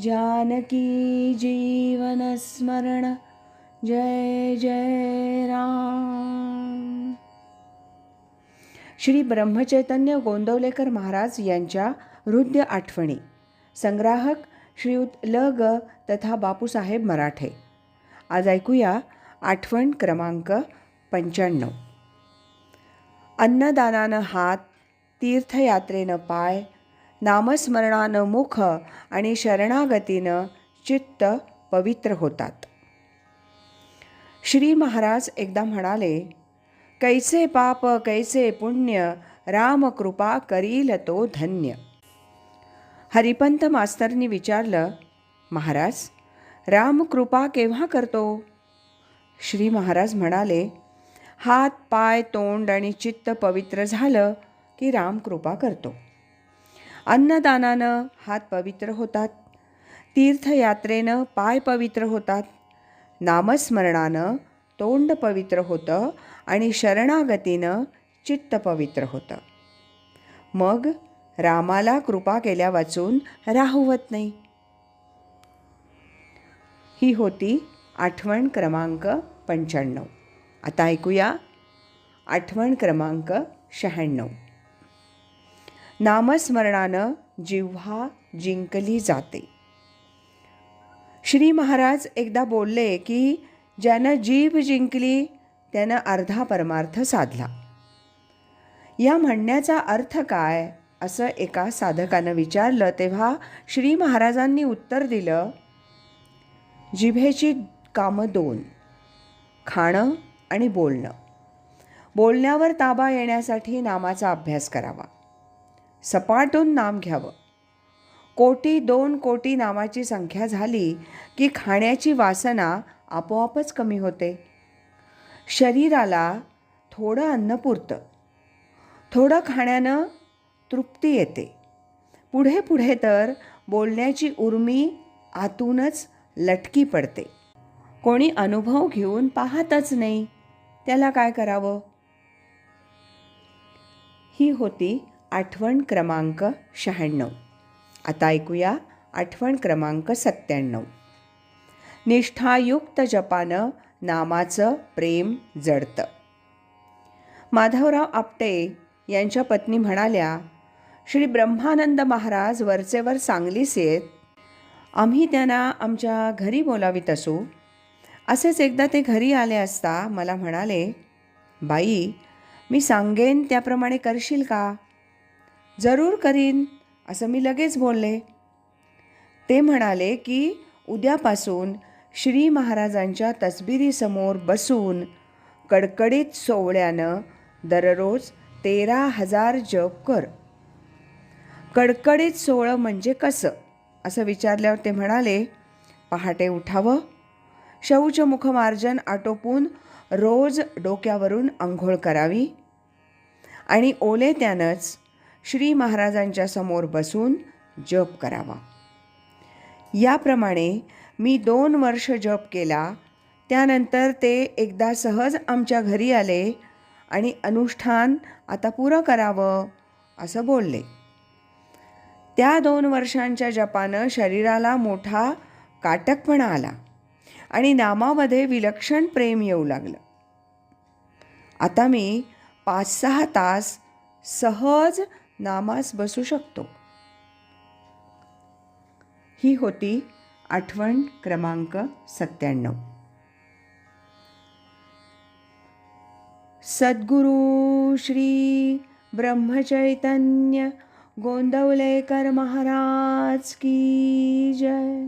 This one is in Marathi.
जानकी जीवनस्मरण जय जय राम। श्री ब्रह्मचैतन्य गोंदवलेकर महाराज यांच्या हृदय आठवणी। संग्राहक श्रीयुत ल ग तथा बापूसाहेब मराठे। आज ऐकूया आठवण क्रमांक पंच्याण्णव। अन्नदानानं हात तीर्थयात्रेनं पाय नामस्मरणानं मुख आणि शरणागतीनं चित्त पवित्र होतात. श्री महाराज एकदा म्हणाले कैसे पाप कैसे पुण्य रामकृपा करील तो धन्य. हरिपंत मास्तरनी विचारलं महाराज रामकृपा केव्हा करतो? श्री महाराज म्हणाले हात पाय तोंड आणि चित्त पवित्र झालं की रामकृपा करतो. अन्नदानानं हात पवित्र होतात. तीर्थयात्रेनं पाय पवित्र होतात. नामस्मरणानं तोंड पवित्र होतं आणि शरणागतीनं चित्त पवित्र होतं. मग रामाला कृपा केल्या वाचून राहुवत नाही. ही होती आठवण क्रमांक पंच्याण्णव. आता ऐकूया आठवण क्रमांक शहाण्णव. नामस्मरणानं जिव्हा जिंकली जाते. श्री महाराज एकदा बोलले की ज्यानं जीभ जिंकली त्यानं अर्धा परमार्थ साधला. या म्हणण्याचा अर्थ काय? असं एका साधकानं विचारलं तेव्हा श्री महाराजांनी उत्तर दिलं जिभेची कामं दोन खाणं आणि बोलणं. बोलण्यावर ताबा येण्यासाठी नामाचा अभ्यास करावा. सपाटून नाम घ्यावं. कोटी दोन कोटी नामाची संख्या झाली की खाण्याची वासना आपोआपच कमी होते. शरीराला थोडं अन्न पुरतं. थोडं खाण्यानं तृप्ती येते. पुढे पुढे तर बोलण्याची उर्मी आतूनच लटकी पडते. कोणी अनुभव घेऊन पाहतच नाही. त्याला काय करावं? ही होती आठवण क्रमांक शहाण्णव. आता ऐकूया आठवण क्रमांक सत्त्याण्णव. निष्ठायुक्त जपानं नामाचं प्रेम जडतं. माधवराव आपटे यांच्या पत्नी म्हणाल्या श्री ब्रह्मानंद महाराज वरचेवर सांगलीस येत. आम्ही त्यांना आमच्या घरी बोलावीत असू. असेच एकदा ते घरी आले असता मला म्हणाले बाई मी सांगेन त्याप्रमाणे करशील का? जरूर करीन असं मी लगेच बोलले. ते म्हणाले की उद्यापासून श्री महाराजांच्या तसबिरीसमोर बसून कडकडीत सोवळ्यानं दररोज तेरा हजार जप कर. कडकडीत सोहळं म्हणजे कसं? असं विचारल्यावर ते म्हणाले पहाटे उठावं. शौचमुखमार्जन आटोपून रोज डोक्यावरून आंघोळ करावी. आणि ओले त्यानंच श्री महाराजांच्या समोर बसून जप करावा. याप्रमाणे मी दोन वर्ष जप केला. त्यानंतर ते एकदा सहज आमच्या घरी आले आणि अनुष्ठान आता पुरं करावं असं बोलले. त्या दोन वर्षांच्या जपानं शरीराला मोठा काटकपणा आला आणि नामामध्ये विलक्षण प्रेम येऊ लागलं. आता मी पाच सहा तास सहज नामास बसू शकतो. ही होती आठवण क्रमांक सत्त्याण्णव. सद्गुरु श्री ब्रह्मचैतन्य गोंदवलेकर महाराज की जय.